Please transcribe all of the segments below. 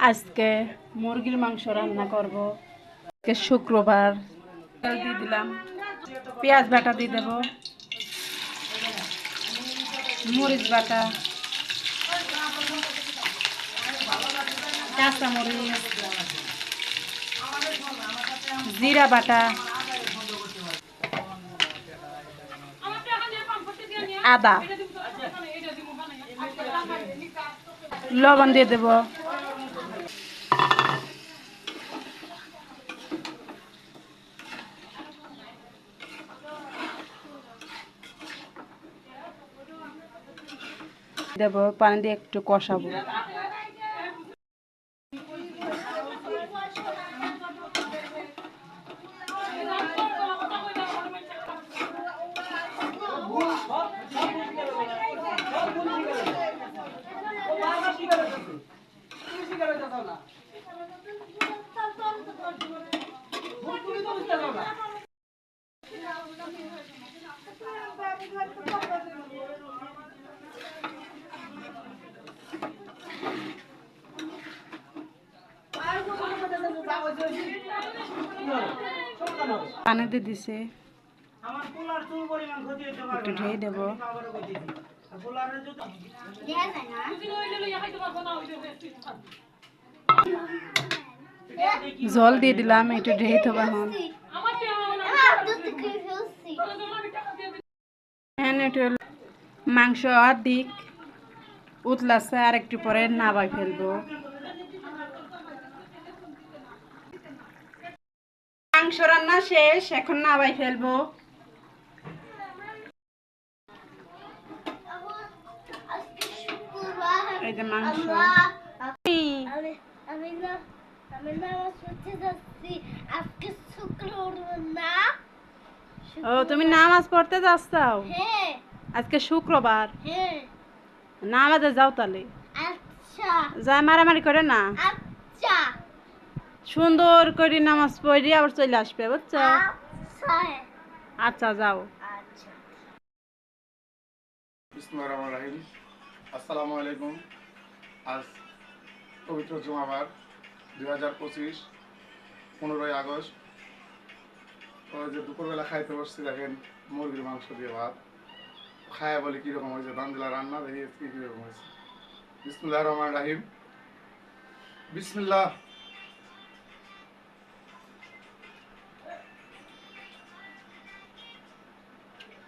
আজকে মুরগির মাংস রান্না করব। আজকে শুক্রবার। দিয়ে দিলাম। পেঁয়াজ বাটা দিয়ে দেব। মরিচ বাটা। কাঁচা মরিচ জিরা বাটা। আদা। লবণ দিয়ে দেব। দেব পানি দিয়ে একটু কষাবো। পানি দিয়ে দিছে একটু। ঢেকে দেব। জল দিয়ে দিলাম একটু ঢেকে দেবো এখন। একটু মাংস অর্ধেক উতলাছে আর একটু পরে নাবাই ফেলব। মাংস রান্না শেষ এখন নাবাই ফেলব। এই যে মাংস। আমি আমি না আমি আজকে না? ও তুমি নামাজ পড়তে যাচ্ছাও? হ্যাঁ। আজকে শুক্রবার? হ্যাঁ। নামাজে যাও তাহলে। আচ্ছা। যা মারামারি করে না? আচ্ছা। সুন্দর করে নামাজ পড়ি আবার চলে আসবে বুঝছ? আচ্ছা। আচ্ছা যাও। আচ্ছা। আসসালামু আলাইকুম। আজ পবিত্র জুমাবার দুই হাজার পঁচিশ পনেরোই আগস্ট। তো যে দুপুরবেলা খাইতে বসছি দেখেন মুরগির মাংস দিয়ে ভাত। খায়া বলে কীরকম হয়েছে দান্দিলা রান্না দেখি কি কীরকম হয়েছে। বিসমুল্লাহ রহমান রাহিম। বিসমিল্লাহ।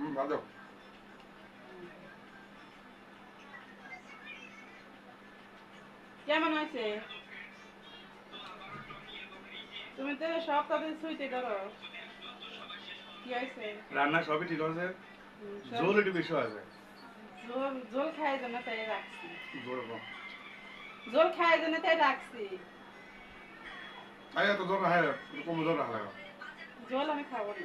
হুম ভালো কেমন হয়েছে? তুমি তো সব তাদের সুইতে কি হয়েছে? রান্না সবই ঠিক আছে জোল একটু বেশি আছে জোল জোল খাই জন্য তাই রাখছি। কম। জোল খাই জন্য তাই রাখছি। হ্যাঁ কম জোর রাখা জোল আমি খাব না।